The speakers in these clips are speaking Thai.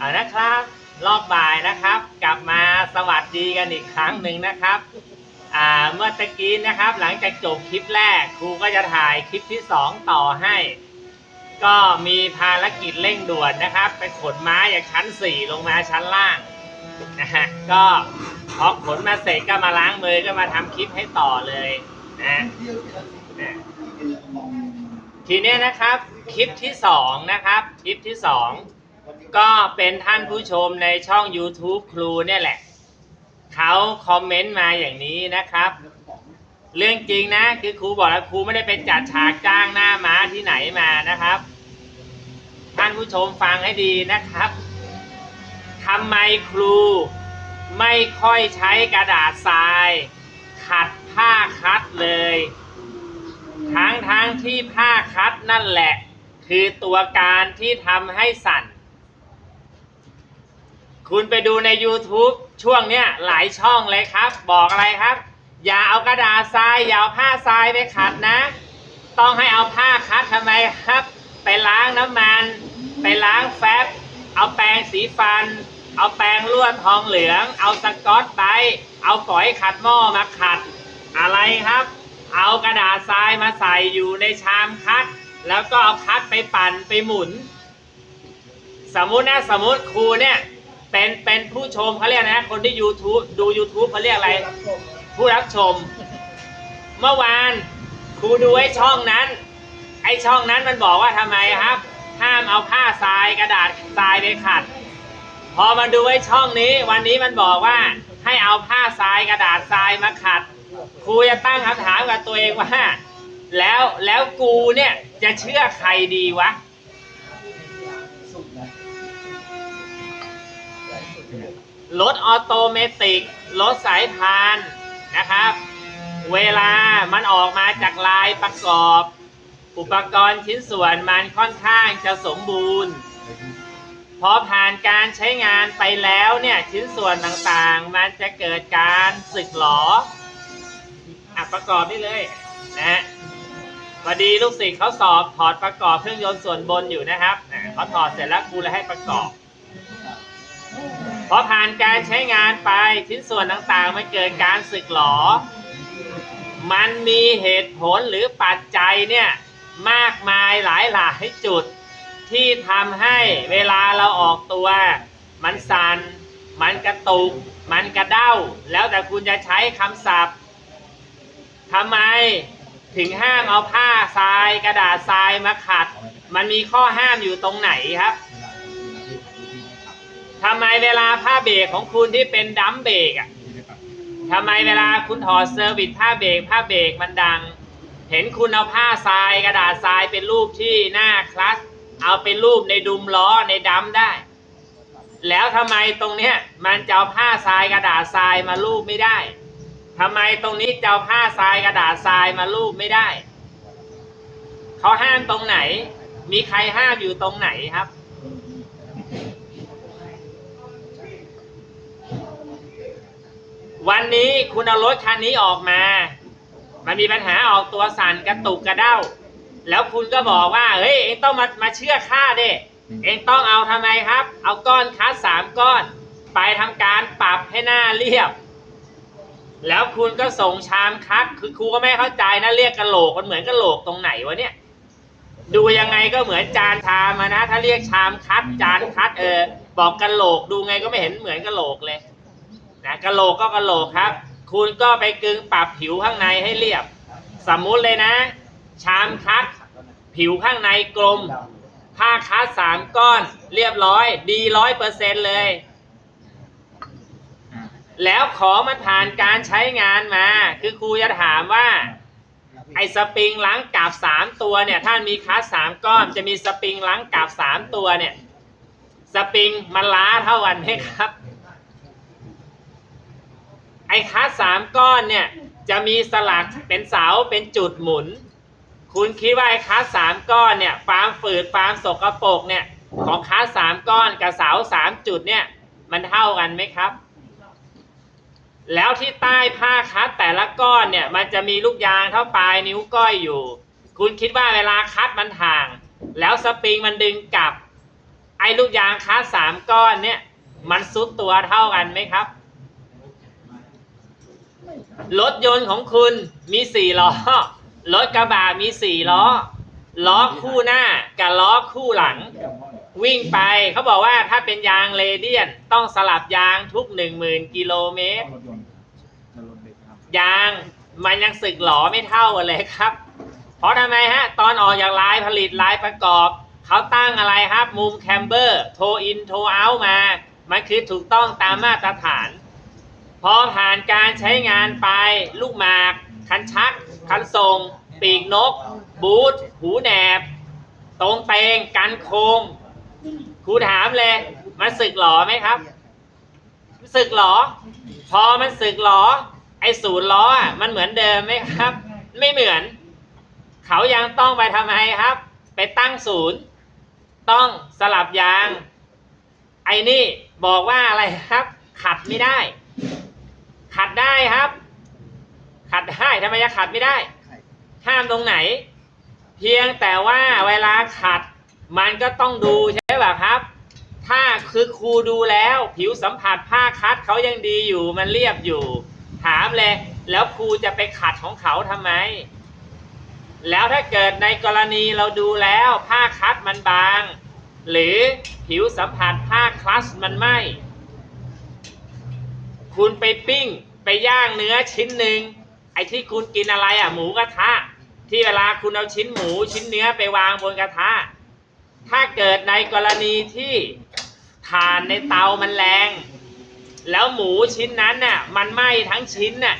อ่านะครับรอบบ่ายนะครับ กลับมาสวัสดีกันอีกครั้งหนึ่งนะครับอ่าเมื่อตะกี้นะครับ หลังจากจบคลิปแรกครูก็จะถ่ายคลิปที่สองต่อให้ ก็มีภารกิจเร่งด่วนนะครับ ไปขนไม้จากชั้นสี่ลงมาชั้นล่างนะฮะก็พอขนมาเสร็จก็มาล้างมือก็มาทำคลิปให้ต่อเลยนะนะทีเนี้ยนะครับคลิปที่สองนะครับคลิปที่สอง ก็เป็นท่านผู้ชมในช่อง YouTube ครูเนี่ยแหละ เขาคอมเมนต์มาอย่างนี้นะครับ เรื่องจริงนะ คือครูบอกแล้วครูไม่ได้ไปจัดฉากจ้างหน้าม้าที่ไหนมานะครับ ท่านผู้ชมฟังให้ดีนะครับทำไมครูไม่ค่อยใช้กระดาษทราย ขัดผ้าคัดเลย ทั้งทั้งที่ผ้าคัดนั่นแหละ คือตัวการที่ทำให้สั่น คุณไปดูใน YouTube ช่วงเนี้ยหลายช่องเลยครับ บอกอะไรครับ อย่าเอากระดาษทรายอย่าเอาผ้าทรายไปขัดนะ ต้องให้เอาผ้าคัดทำไมครับ ไปล้างน้ำมัน ไปล้างแฟบเอาแปรงสีฟัน เอาแปรงลวดทองเหลือง เอาสกอตไบเอาฝอยขัดหม้อมาขัด อะไรครับ เอากระดาษทรายมาใส่อยู่ในชามคัด แล้วก็เอาคัดไปปั่นไปหมุน สมมุตินะสมมุติครูเนี่ย เป็นเป็นผู้ชมเขาเรียกนะ คนที่ YouTube ดู YouTube เขาเรียกอะไร ผู้รับชม เมื่อวานครูดูไอ้ช่องนั้น ไอ้ช่องนั้นมันบอกว่าทำไมครับ ห้ามเอาผ้าทรายกระดาษทรายไปขัด พอมาดูไอ้ช่องนี้ วันนี้มันบอกว่า ให้เอาผ้าทรายกระดาษทรายมาขัด ครูจะตั้งคำถามกับตัวเองว่า แล้วแล้วกูเนี่ยจะเชื่อใครดีวะ รถออโตเมติกรถสายพานนะครับ เวลามันออกมาจากลายประกอบ อุปกรณ์ชิ้นส่วนมันค่อนข้างจะสมบูรณ์ พอผ่านการใช้งานไปแล้วเนี่ยชิ้นส่วนต่างๆ มันจะเกิดการสึกหรออะประกอบนี่เลยนะพอดีลูกศิษย์เขาสอบถอดประกอบเครื่องยนต์ส่วนบนอยู่นะครับเขาถอดเสร็จแล้วครูเลยให้ประกอบ พอผ่านการใช้งานไปชิ้นส่วนต่างๆ มันเกิดการสึกหรอมันมีเหตุผลหรือปัจจัยเนี่ยมากมายหลายหลายจุดที่ทำให้เวลาเราออกตัว มันสัน่นมันกระตุก มันกระเด้า แล้วแต่คุณจะใช้คำศัพท์ทำไมถึงห้ามเอาผ้าทรายกระดาษทรายมาขัด มันมีข้อห้ามอยู่ตรงไหนครับ ทำไมเวลาผ้าเบรกของคุณที่เป็นดัมเบรกอะทำไมเวลาคุณถอดเซอร์วิสผ้าเบรกผ้าเบรกมันดัง เห็นคุณเอาผ้าทรายกระดาษทรายเป็นรูปที่หน้าคลัสเอาเป็นรูปในดุมล้อในดัมได้ แล้วทำไมตรงเนี้ยมันจะเอาผ้าทรายกระดาษทรายมารูปไม่ได้ทำไมตรงนี้จะเอาผ้าทรายกระดาษทรายมารูปไม่ได้เขาห้ามตรงไหน มีใครห้ามอยู่ตรงไหนครับ วันนี้คุณเอารถคันนี้ออกมา มันมีปัญหาออกตัวสั่นกระตุกกระเด้า แล้วคุณก็บอกว่า เฮ้ย เองต้องมามาเชื่อข้าเด้เองต้องเอาทำไมครับ เอาก้อนคัสสามก้อน ไปทำการปรับให้หน้าเรียบ แล้วคุณก็ส่งชามคัดคือครูก็ไม่เข้าใจนะเรียกกะโหลกมันเหมือนกะโหลกตรงไหนวะเนี่ย ดูยังไงก็เหมือนจานชามอะนะ ถ้าเรียกชามคัดจานคัดเออ บอกกะโหลกดูไงก็ไม่เห็นเหมือนกะโหลกเลย นะกะโหลกก็กะโหลกครับ คุณก็ไปกึงปรับผิวข้างในให้เรียบ สมมุติเลยนะ ชามคัดผิวข้างในกลม ผ้าคัดสามก้อนเรียบร้อย ดีร้อยเปอร์เซ็นเลย แล้วของมันผ่านการใช้งานมา คือครูจะถามว่าไอ้สปริงล้างกาบสามตัวเนี่ยถ้ามีคัสสามก้อนจะมีสปริงล้างกาบสามตัวเนี่ย สปริงมันล้าเท่ากันไหมครับ คัสสามก้อนเนี่ยจะมีสลักเป็นเสาเป็นจุดหมุน คุณคิดว่าไอ้คัสสามก้อนเนี่ยความฝืดความสกปรกเนี่ยของคัสสามก้อนกับเสาสามจุดเนี่ยมันเท่ากันไหมครับ แล้วที่ใต้ผ้าคัดแต่ละก้อนเนี่ยมันจะมีลูกยางเท่าปลายนิ้วก้อยอยู่ คุณคิดว่าเวลาคัดมันถ่าง แล้วสปริงมันดึงกลับ ไอ้ลูกยางคัสสามก้อนเนี่ยมันซุดตัวเท่ากันไหมครับ รถยนต์ของคุณมีสี่ล้อ รถกระบะมีสี่ล้อ ล้อคู่หน้ากับล้อคู่หลัง วิ่งไปเขาบอกว่าถ้าเป็นยางเรเดียนต้องสลับยางทุกหนึ่งหมื่นกิโลเมตรยนต์จะลดเด็กครับยางมันยังสึกหลอไม่เท่ากันเลยครับ เพราะทำไมฮะ ตอนออกจากลายผลิตลายประกอบเขาตั้งอะไรครับมุมแคมเบอร์โทอินโทเอามา มันคือถูกต้องตามมาตรฐาน พอผ่านการใช้งานไปลูกหมาก คันชัก คันทรงปีกนก บูทหูแหนบ ตรงเตงกันโคงครูถามเลยมันสึกหลอไหมครับสึกหรอ พอมันสึกหรอ ไอ้ศูนย์ล้อมันเหมือนเดิมไหมครับ ไม่เหมือน เขายังต้องไปทำไมครับ ไปตั้งศูนย์ ต้องสลับยาง ไอ้นี่บอกว่าอะไรครับ ขัดไม่ได้ ขัดได้ครับ ขัดได้ทำไมจะขัดไม่ได้ ห้ามตรงไหน เพียงแต่ว่าเวลาขัด มันก็ต้องดูใช่ป่ะครับ ถ้าคือครูดูแล้ว ผิวสัมผัสผ้าคัดเขายังดีอยู่มันเรียบอยู่ ถามเลย แล้วครูจะไปขัดของเขาทำไม แล้วถ้าเกิดในกรณีเราดูแล้วผ้าคัดมันบาง หรือผิวสัมผัสผ้าคลัสมันไหม คุณไปปิ้งไปย่างเนื้อชิ้นหนึ่งไอ้ที่คุณกินอะไรอะหมูกระทะ ที่เวลาคุณเอาชิ้นหมูชิ้นเนื้อไปวางบนกระทะ ถ้าเกิดในกรณีที่ถ่านในเตามันแรง แล้วหมูชิ้นนั้นน่ะมันไหม้ทั้งชิ้นน่ะ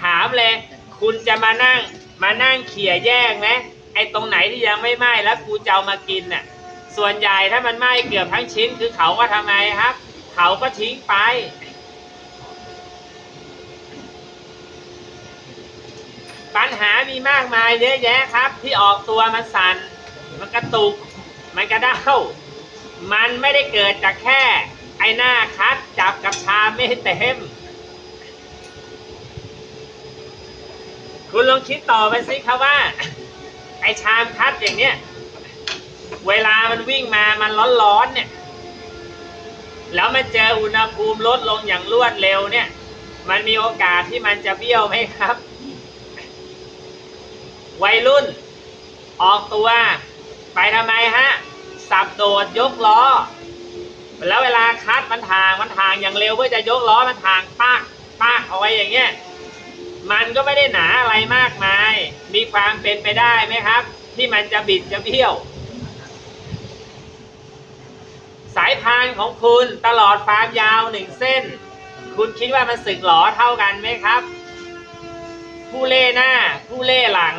ถามเลย คุณจะมานั่งมานั่งเขี่ยแยกไหมไอ้ตรงไหนที่ยังไม่ไหม้แล้วกูจะเอามากินน่ะส่วนใหญ่ถ้ามันไหม้เกือบทั้งชิ้นคือเขาก็ทำไมครับ เขาก็ทิ้งไป ปัญหามีมากมายเยอะแยะครับ ที่ออกตัวมันสั่นมันกระตุก มันกระเด้ามันไม่ได้เกิดจากแค่ ไอหน้าคัดจับกับชาไม่เต็ม คุณลองคิดต่อไปสิครับว่า ไอชามคัดอย่างเนี้ยเวลามันวิ่งมามันร้อนๆเนี่ย แล้วมันเจออุณหภูมิลดลงอย่างรวดเร็วเนี่ย มันมีโอกาสที่มันจะเบี้ยวไหมครับ วัยรุ่น ออกตัว ไปทำไมฮะ สับโดดยกล้อ แล้วเวลาคัดมันทางมันทางอย่างเร็วเพื่อจะยกล้อมันทางปากปากเอาไว้อย่างเงี้ยมันก็ไม่ได้หนาอะไรมากมาย มีความเป็นไปได้ไหมครับ ที่มันจะบิดจะเบี้ยว สายพานของคุณตลอดความยาวหนึ่งเส้น คุณคิดว่ามันสึกหลอเท่ากันไหมครับ ผู้เล่หน้า ผู้เล่หลัง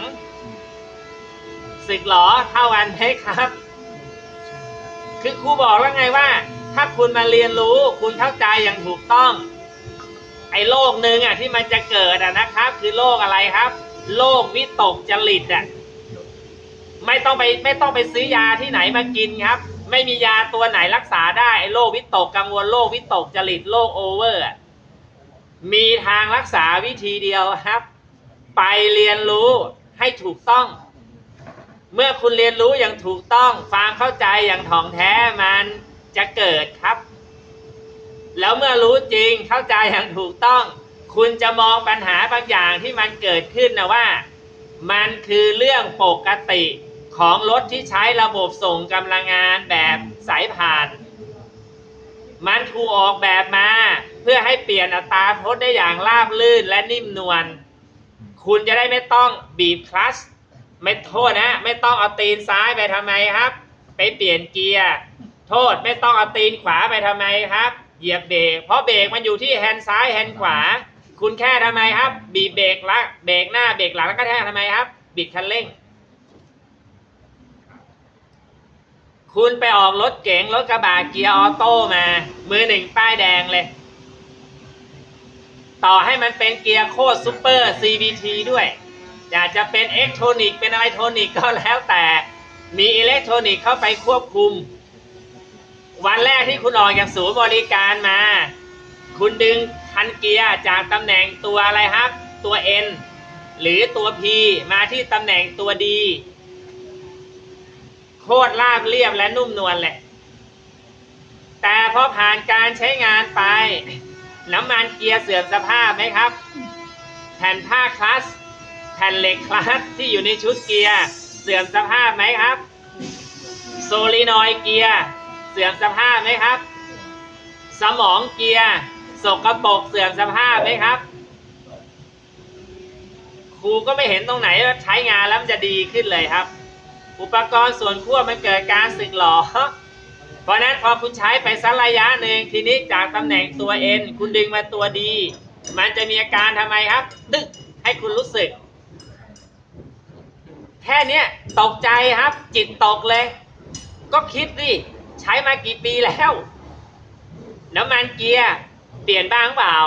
สึกหลอเท่ากันไหมครับ คือครูบอกแล้วไงว่า ถ้าคุณมาเรียนรู้คุณเข้าใจอย่างถูกต้อง ไอ้โรคหนึ่งอะที่มันจะเกิดอะนะครับ คือโรคอะไรครับโรควิตกจริตอะไม่ต้องไปไม่ต้องไปซื้อยาที่ไหนมากินครับ ไม่มียาตัวไหนรักษาได้ไอ้โรควิตกกังวลโรควิตกจริตโรคโอเวอร์มีทางรักษาวิธีเดียวครับ ไปเรียนรู้ให้ถูกต้อง เมื่อคุณเรียนรู้อย่างถูกต้องความเข้าใจอย่างถ่องแท้มันจะเกิดครับ แล้วเมื่อรู้จริงเข้าใจอย่างถูกต้อง คุณจะมองปัญหาบางอย่างที่มันเกิดขึ้นนะว่า มันคือเรื่องปกติของรถที่ใช้ระบบส่งกำลังงานแบบสายผ่าน มันถูกออกแบบมา เพื่อให้เปลี่ยนอัตราทษได้อย่างราบลื่นและนิ่มนวล คุณจะได้ไม่ต้องบีบคลัช ไม่โทษนะ ไม่ต้องเอาตีนซ้ายไปทำไมครับ ไปเปลี่ยนเกียร์โทษไม่ต้องเอาตีนขวาไปทำไมครับ เหยียบเบรกเพราะเบรกมันอยู่ที่แฮนด์ซ้ายแฮนด์ขวา คุณแค่ทำไมครับ บีบเบรกละเบรกหน้าเบรกหลังแล้วก็แท่ทำไมครับ บิดคันเร่ง คุณไปออกรถเก๋งรถกระบะเกียร์ออโต้มา มือหนึ่งป้ายแดงเลย ต่อให้มันเป็นเกียร์โคตรซูเปอร์ CVT ด้วย อยากจะเป็นเอ็กโทรนิกเป็นอะไรโทรนิกก็แล้วแต่ มีอิเล็กโทรนิกเข้าไปควบคุม วันแรกที่คุณออกจากศูนย์บริการมา คุณดึงคันเกียร์จากตำแหน่งตัวอะไรครับ ตัว N หรือตัว P มาที่ตำแหน่งตัว D โคตรราบเรียบและนุ่มนวลเลยแต่พอผ่านการใช้งานไป น้ำมันเกียร์เสื่อมสภาพไหมครับ แผ่นผ้าคลัส แผ่นเหล็กคลัสที่อยู่ในชุดเกียร์เสื่อมสภาพไหมครับ โซลินอยเกียร์เสื่อมสภาพไหมครับ สมองเกียร์สกรปรกเสื่อมสภาพไหมครับครูก็ไม่เห็นตรงไหนว่าใช้งานแล้วมันจะดีขึ้นเลยครับ อุปกรณ์ส่วนควบมันเกิดการสึกหรอเพราะนั้นพอคุณใช้ไปสักระยะหนึ่งทีนี้จากตำแหน่งตัว N คุณดึงมาตัวดีมันจะมีอาการทำไมครับ ดึกให้คุณรู้สึก แค่เนี้ยตกใจครับ จิตตกเลย ก็คิดดิใช้มากี่ปีแล้ว น้ำมันเกียร์เปลี่ยนบ้างเปล่า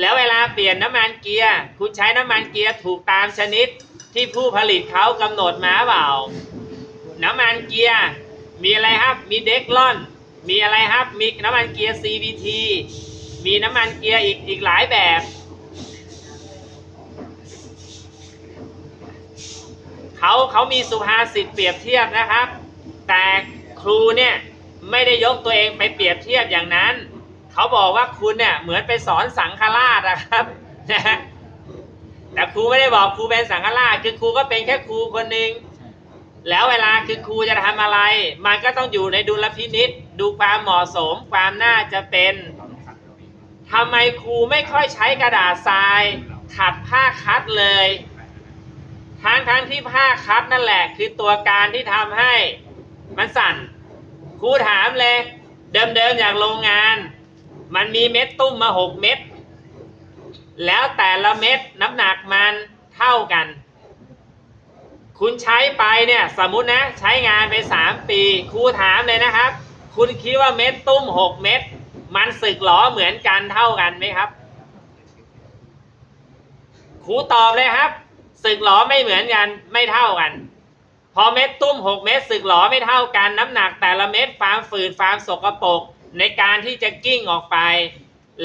แล้วเวลาเปลี่ยนน้ำมันเกียร์คุณใช้น้ำมันเกียร์ถูกตามชนิดที่ผู้ผลิตเขากำหนดมาเปล่า น้ำมันเกียร์มีอะไรครับ มีเด็กลอน มีอะไรครับ มีน้ำมันเกียร์ CVT มีน้ำมันเกียร์อีกอีกหลายแบบ เขาเขามีสุภาษิตเปรียบเทียบนะครับ แต่ครูเนี่ยไม่ได้ยกตัวเองไปเปรียบเทียบอย่างนั้น เขาบอกว่าคุณเนี่ยเหมือนไปสอนสังฆราชนะครับนะฮะแต่ครูไม่ได้บอกครูเป็นสังฆราชคือครูก็เป็นแค่ครูคนหนึ่งแล้วเวลาคือครูจะทำอะไร มันก็ต้องอยู่ในดุลพินิษดูความเหมาะสมความน่าจะเป็นทำไมครูไม่ค่อยใช้กระดาษทราย ขัดผ้าคัดเลย ทั้งทั้งที่ผ้าคัดนั่นแหละ คือตัวการที่ทำให้มันสั่น ครูถามเลย เดิมๆอย่างโรงงาน มันมีเม็ดตุ้มมาหกเม็ดแล้วแต่ละเม็ดน้ำหนักมันเท่ากัน คุณใช้ไปเนี่ยสมมุตินะใช้งานไปสามปีครูถามเลยนะครับ คุณคิดว่าเม็ดตุ้มหกเม็ดมันสึกหรอเหมือนกันเท่ากันไหมครับครูตอบเลยครับ สึกหรอไม่เหมือนกันไม่เท่ากัน พอเม็ดตุ้มหกเม็ดสึกหรอไม่เท่ากัน น้ำหนักแต่ละเม็ดความฝืดความสกปรกในการที่จะกิ้งออกไป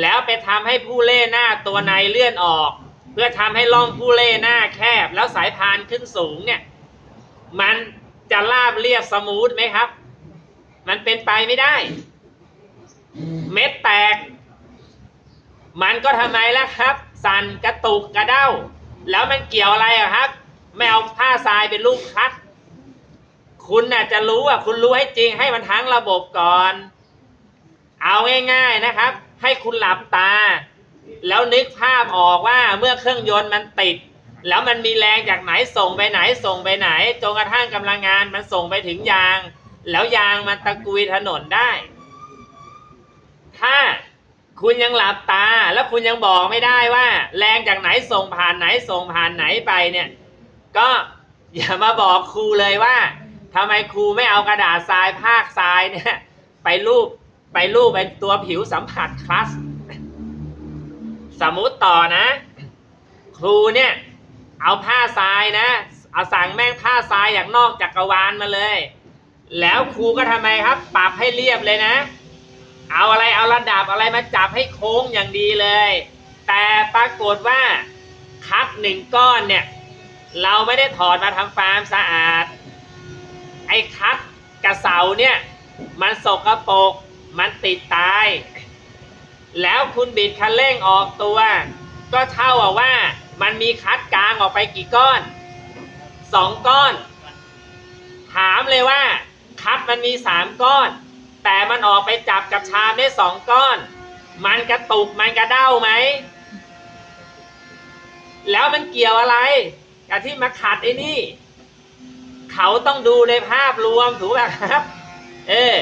แล้วไปทำให้ผู้เล่หน้าตัวในเลื่อนออก เพื่อทำให้ร่องผู้เล่หน้าแคบ แล้วสายพานขึ้นสูงเนี่ยมันจะราบเรียบสมูทไหมครับ มันเป็นไปไม่ได้ เม็ดแตก มันก็ทำไมล่ะครับ สั่นกระตุกกระเด้า แล้วมันเกี่ยวอะไรอะครับ ไม่เอาผ้าทรายเป็นลูกคัด คุณน่ะจะรู้อะคุณรู้ให้จริงให้มันทั้งระบบก่อน เอาง่าย ๆนะครับ ให้คุณหลับตา แล้วนึกภาพออกว่าเมื่อเครื่องยนต์มันติด แล้วมันมีแรงจากไหนส่งไปไหนส่งไปไหนจนกระทั่งกำลังงานมันส่งไปถึงยาง แล้วยางมันตะกุยถนนได้ ถ้า คุณยังหลับตา แล้วคุณยังบอกไม่ได้ว่า แรงจากไหนส่งผ่านไหนส่งผ่านไหนไปเนี่ย ก็อย่ามาบอกครูเลยว่าทำไมครูไม่เอากระดาษทรายภาคทรายเนี่ยไปรูปไปรูปเป็นตัวผิวสัมผัสคลัสสมมุติต่อนะ ครูเนี่ยเอาผ้าทรายนะ เอาสั่งแม่งผ้าทรายอย่างนอกจักรวาลมาเลย แล้วครูก็ทำไมครับ ปรับให้เรียบเลยนะ เอาอะไรเอาระดับอะไรมาจับให้โค้งอย่างดีเลย แต่ปรากฏว่าคัดหนึ่งก้อนเนี่ย เราไม่ได้ถอดมาทำฟาร์มสะอาด ไอ้คัดกระเสาเนี่ย มันสกรปรกมันติดตาย แล้วคุณบิดคันเร่งออกตัว ก็เท่ากับว่ามันมีคัดกลางออกไปกี่ก้อนสองก้อน ถามเลยว่าคัดมันมีสามก้อน แต่มันออกไปจับกับชามได้สองก้อน มันกระตุกมันกระเด้าไหม แล้วมันเกี่ยวอะไร กับที่มาขัดไอ้นี่ เขาต้องดูในภาพรวมถูกไหมครับ เออ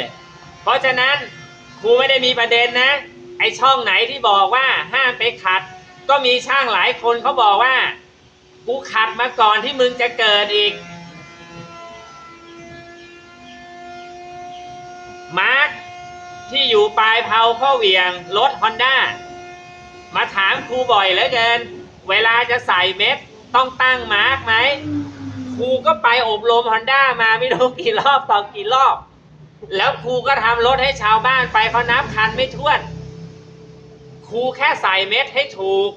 เพราะฉะนั้นครูไม่ได้มีประเด็นนะ ไอช่องไหนที่บอกว่าห้ามไปขัด ก็มีช่างหลายคนเขาบอกว่า กูขัดมาก่อนที่มึงจะเกิดอีก มาร์คที่อยู่ปลายเผาข้อเหวียงรถฮอนด้ามาถามครูบ่อยเหลือเกิน เวลาจะใส่เม็ดต้องตั้งมาร์คไหมครูก็ไปอบรมฮอนด้ามาไม่รู้กี่รอบต่อกี่รอบ แล้วครูก็ทำรถให้ชาวบ้านไปเขานับคันไม่ถ้วน ครูแค่ใส่เม็ดให้ถูก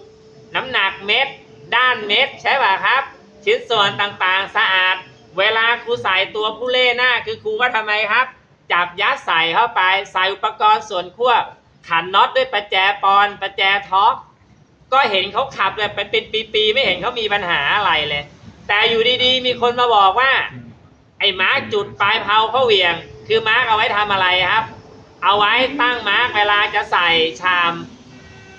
น้ำหนักเม็ด ด้านเม็ดใช่ป่ะครับ ชิ้นส่วนต่างๆสะอาด เวลาครูใส่ตัวผู้เล่หน้าคือครูก็ทำไมครับ จับยัดใส่เข้าไป ใส่อุปกรณ์ส่วนควบขันน็อตด้วยประแจปอนประแจท็อกก็เห็นเขาขับเลยเป็นปีๆไม่เห็นเขามีปัญหาอะไรเลย แต่อยู่ดีๆ มีคนมาบอกว่า ไอ้มาร์กจุดปลายเผาเขาเหวียง คือมาร์กเอาไว้ทำอะไรครับ เอาไว้ตั้งมาร์กเวลาจะใส่ชาม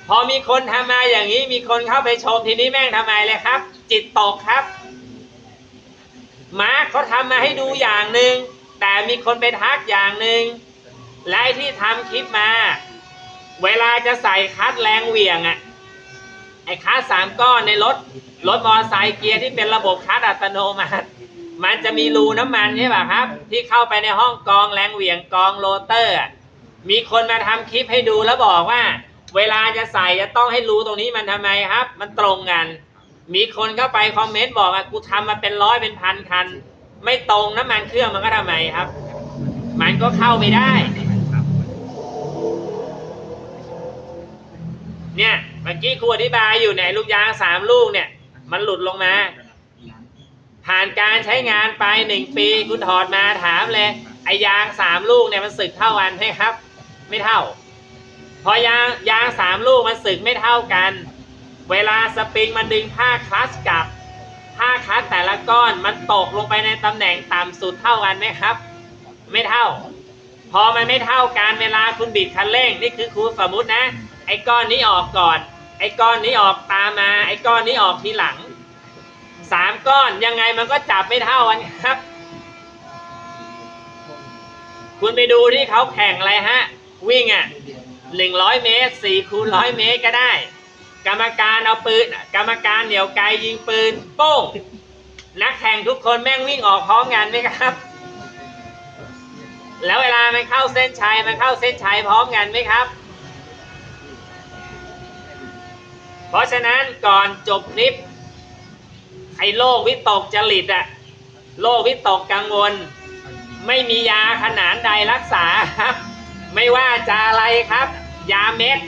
พอมีคนทำมาอย่างนี้ มีคนเข้าไปชมทีนี้แม่งทำไมเลยครับ จิตตกครับมาร์กเขาทำมาให้ดูอย่างหนึ่ง แต่มีคนไปทักอย่างหนึ่งและไอที่ทำคลิปมา เวลาจะใส่คัดแรงเหวี่ยงอะไอ้คัดสามก้อนในรถรถมอเตอร์ไซค์เกียร์ที่เป็นระบบคัดอัตโนมัติ มันจะมีรูน้ำมันใช่ป่ะครับ ที่เข้าไปในห้องกองแรงเหวี่ยงกองโรเตอร์ มีคนมาทำคลิปให้ดูแล้วบอกว่า เวลาจะใส่จะต้องให้รูตรงนี้มันทำไมครับ มันตรงกัน มีคนเข้าไปคอมเมนต์บอกว่ากูทำมาเป็นร้อยเป็นพันคัน ไม่ตรงน้ำมันเครื่องมันก็ทำไมครับ มันก็เข้าไม่ได้ เนี่ยเมื่อกี้ครูอธิบายอยู่เนี่ยลูกยางสามลูกเนี่ย มันหลุดลงมา ผ่านการใช้งานไปหนึ่งปีคุณถอดมาถามเลยไอยางสามลูกเนี่ยมันสึกเท่ากันไหมครับ ไม่เท่า พอยางยางสามลูกมันสึกไม่เท่ากัน เวลาสปริงมันดึงผ้าคลัตช์กลับ ผ้าคลัตช์แต่ละก้อนมันตกลงไปในตำแหน่งต่ำสุดเท่ากันไหมครับ ไม่เท่า พอมันไม่เท่ากันเวลาคุณบิดคันเร่งนี่คือครูสมมุตินะ ไอ้ก้อนนี้ออกก่อน ไอ้ก้อนนี้ออกตามมา ไอ้ก้อนนี้ออกทีหลังสามก้อนยังไงมันก็จับไม่เท่ากันครับ คุณไปดูที่เขาแข่งอะไรฮะ วิ่งอะหนึ่งร้อยเมตรสี่คูณร้อยเมตรก็ได้ กรรมการเอาปืนกรรมการเหนี่ยวไกลยิงปืนโป้งนักแข่งทุกคนแม่งวิ่งออกพร้อมกันไหมครับ แล้วเวลามันเข้าเส้นชัยมันเข้าเส้นชัยพร้อมกันไหมครับ เพราะฉะนั้นก่อนจบคลิปไอ้โรควิตกจริตอะโรควิตกกังวล ไม่มียาขนานใดรักษาครับ ไม่ว่าจะอะไรครับ ยาเม็ด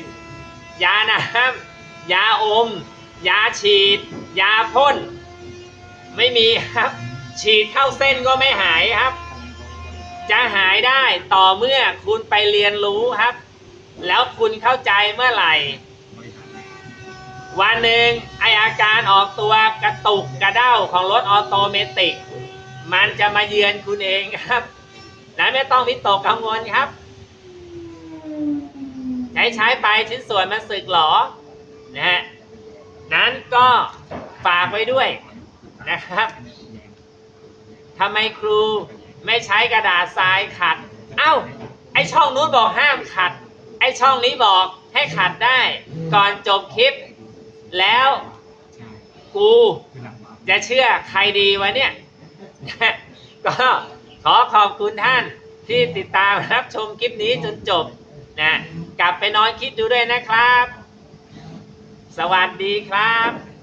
ยาน้ำ ยาอม ยาฉีด ยาพ่น ไม่มีครับ ฉีดเข้าเส้นก็ไม่หายครับ จะหายได้ต่อเมื่อคุณไปเรียนรู้ครับ แล้วคุณเข้าใจเมื่อไหร่ วันหนึ่งไออาการออกตัวกระตุกกระเด้าของรถออโตเมติก มันจะมาเยือนคุณเองครับและไม่ต้องวิตกกังวลครับ ใช้ใช้ไปชิ้นส่วนมันสึกหรอ นะฮะนั้นก็ฝากไว้ด้วยนะครับทำไมครูไม่ใช้กระดาษทรายขัด เอ้า ไอช่องนู้นบอกห้ามขัด ไอช่องนี้บอกให้ขัดได้ ก่อนจบคลิป แล้วกูจะเชื่อใครดีวะเนี่ย ก็ขอขอบคุณท่านที่ติดตามรับชมคลิปนี้จนจบนะ กลับไปนอนคิดดูด้วยนะครับ สวัสดีครับ